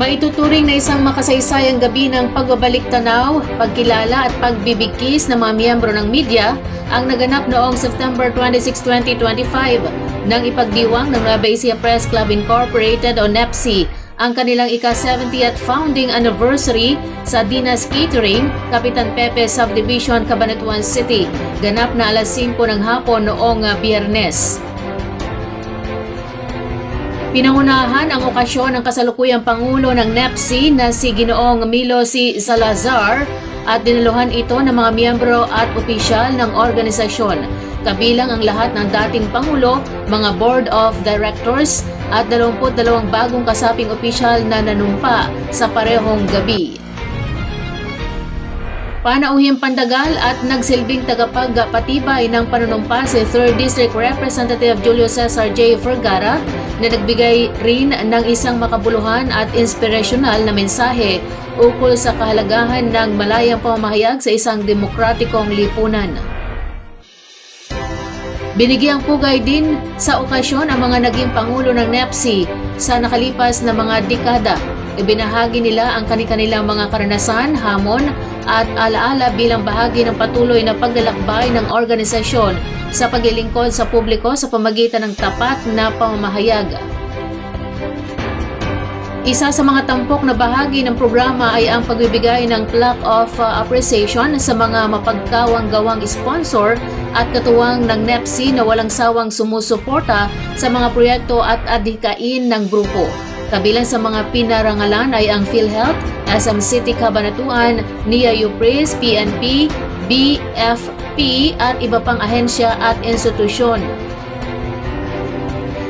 Maituturing na isang makasaysayang gabi ng pagbabalik tanaw, pagkilala at pagbibigkis ng mga miyembro ng media ang naganap noong September 26, 2025 nang ipagdiwang ng Nueva Ecija Press Club Incorporated o NEPSI ang kanilang ika-70th founding anniversary sa Dinas Catering, Kapitan Pepe Subdivision, Cabanatuan City. Ganap na alas 5 ng hapon noong ah, biyernes. Pinangunahan ang okasyon ng kasalukuyang Pangulo ng NEPSI na si Ginoong Milo C. Salazar at dinaluhan ito ng mga miyembro at opisyal ng organisasyon. Kabilang ang lahat ng dating Pangulo, mga Board of Directors at 22 bagong kasaping opisyal na nanumpa sa parehong gabi. Panauhing pandagal at nagsilbing tagapagpatibay ng panunumpa si 3rd District Representative Julio Cesar J. Vergara na nagbigay rin ng isang makabuluhan at inspirasyonal na mensahe ukol sa kahalagahan ng malayang pamamahayag sa isang demokratikong lipunan. Binigyang pugay din sa okasyon ang mga naging pangulo ng NEPSI sa nakalipas na mga dekada. Ibinahagi nila ang kanilang mga karanasan, hamon at alaala bilang bahagi ng patuloy na paglalakbay ng organisasyon sa paglilingkod sa publiko sa pamagitan ng tapat na pamamahayag. Isa sa mga tampok na bahagi ng programa ay ang pagbibigay ng plaque of uh, appreciation sa mga mapagkawang-gawang sponsor at katuwang ng NEPSI na walang sawang sumusuporta sa mga proyekto at adhikain ng grupo. Kabilang sa mga pinarangalan ay ang PhilHealth, SM City Cabanatuan, NIA UPRIS, PNP, BFP at iba pang ahensya at institusyon.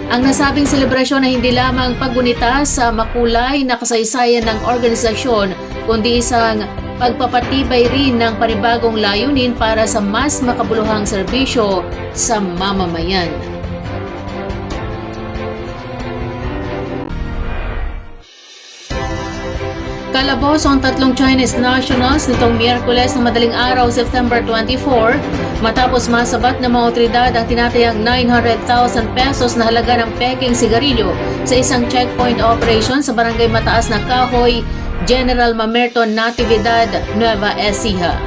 Ang nasabing selebrasyon ay hindi lamang paggunita sa makulay na kasaysayan ng organisasyon, kundi isang pagpapatibay rin ng panibagong layunin para sa mas makabuluhang serbisyo sa mamamayan. Kalabos ang tatlong Chinese nationals nitong Miyerkules na madaling araw September 24 matapos masabat ng mga otoridad ang tinatayang 900,000 pesos na halaga ng peking sigarilyo sa isang checkpoint operation sa barangay Mataas na Kahoy, General Mamerto Natividad, Nueva Ecija.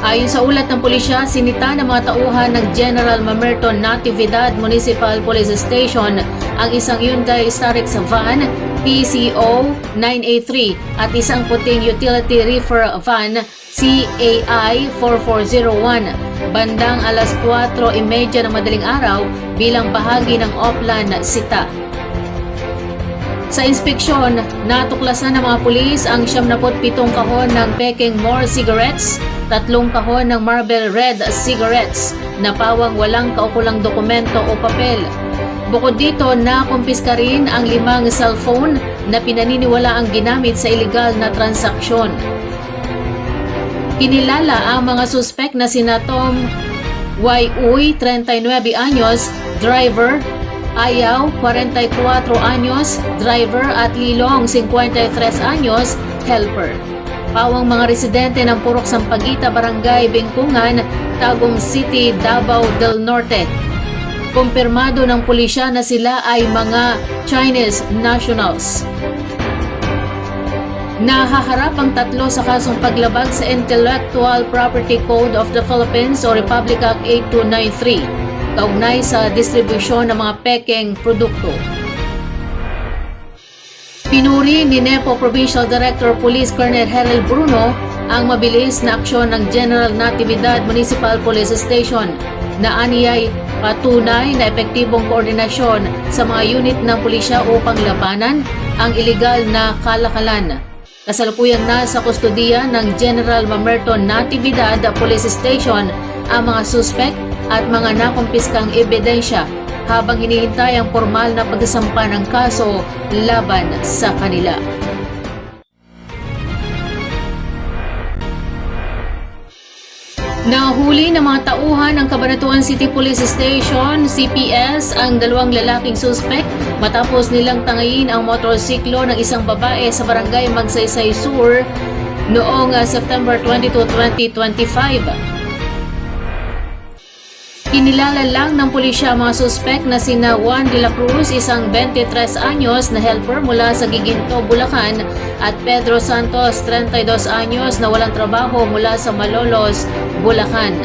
Ayon sa ulat ng pulisya, sinita ng mga tauhan ng General Mamerto Natividad Municipal Police Station ang isang Hyundai Starex van PCO 983 at isang puting utility reefer van CAI 4401 bandang alas 4.30 ng madaling araw bilang bahagi ng Oplan Sita. Sa inspeksyon, natuklasan ng mga pulis ang 77 kahon ng Peking More cigarettes, tatlong kahon ng Marble Red cigarettes na pawang walang kaukulang dokumento o papel. Bukod dito, nakumpiska rin ang limang cellphone na pinaniniwala ang ginamit sa illegal na transaksyon. Kinilala ang mga suspek na sina Tom Y. Uy, 39 anyos, driver, Ayaw, 44 anyos, driver at Lilong, 53 anyos, helper. Pawang mga residente ng Purok Sampaguita, Barangay Bengkungan, Tagum City, Davao del Norte. Kumpirmado ng pulisya na sila ay mga Chinese nationals. Nahaharap ang tatlo sa kasong paglabag sa Intellectual Property Code of the Philippines o Republic Act 8293 kaugnay sa distribusyon ng mga pekeng produkto. Pinuri ni Nepo Provincial Director Police Colonel Harold Bruno ang mabilis na aksyon ng General Natividad Municipal Police Station na aniyay patunay na epektibong koordinasyon sa mga unit ng pulisya upang labanan ang ilegal na kalakalan. Kasalukuyang nasa kustodiya ng General Mamerto Natividad Police Station ang mga suspect at mga nakumpiskang ebidensya habang hinihintay ang formal na pagsasampa ng kaso laban sa kanila. Nahuli ng mga tauhan ng Cabanatuan City Police Station, CPS, ang dalawang lalaking suspect matapos nilang tangayin ang motorsiklo ng isang babae sa barangay Magsaysay Sur noong uh, September 22, 2025. Kinilala lang ng pulisya ang mga suspek na sina Juan de la Cruz, isang 23 anyos na helper mula sa Giginto, Bulacan at Pedro Santos, 32 anyos na walang trabaho mula sa Malolos, Bulacan.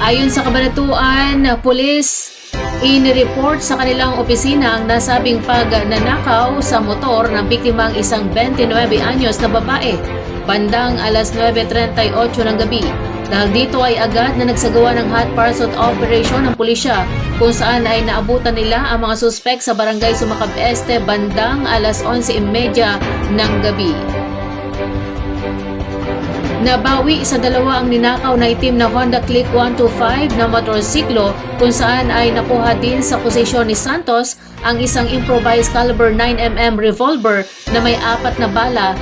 Ayon sa kabanatuan, pulis inireport sa kanilang opisina ang nasabing pagnanakaw sa motor ng biktimang isang 29 anyos na babae bandang alas 9.38 ng gabi. Dahil dito ay agad na nagsagawa ng hot pursuit operation ng pulisya kung saan ay naabutan nila ang mga suspek sa barangay Sumakab Este bandang alas 11.30 ng gabi. Nabawi sa dalawa ang ninakaw na itim na Honda Click 125 na motorsiklo kung saan ay nakuha din sa posisyon ni Santos ang isang improvised caliber 9mm revolver na may apat na bala.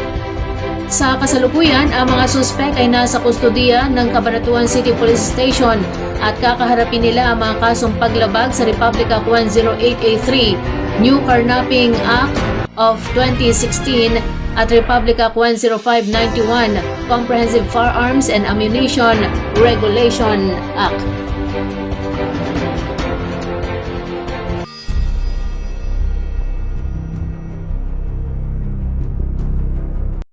Sa kasalukuyan, ang mga suspek ay nasa kustodiya ng Cabanatuan City Police Station at kakaharapin nila ang mga kasong paglabag sa Republic Act 108A3, New Carnapping Act of 2016 at Republic Act 10591, Comprehensive Firearms and Ammunition Regulation Act.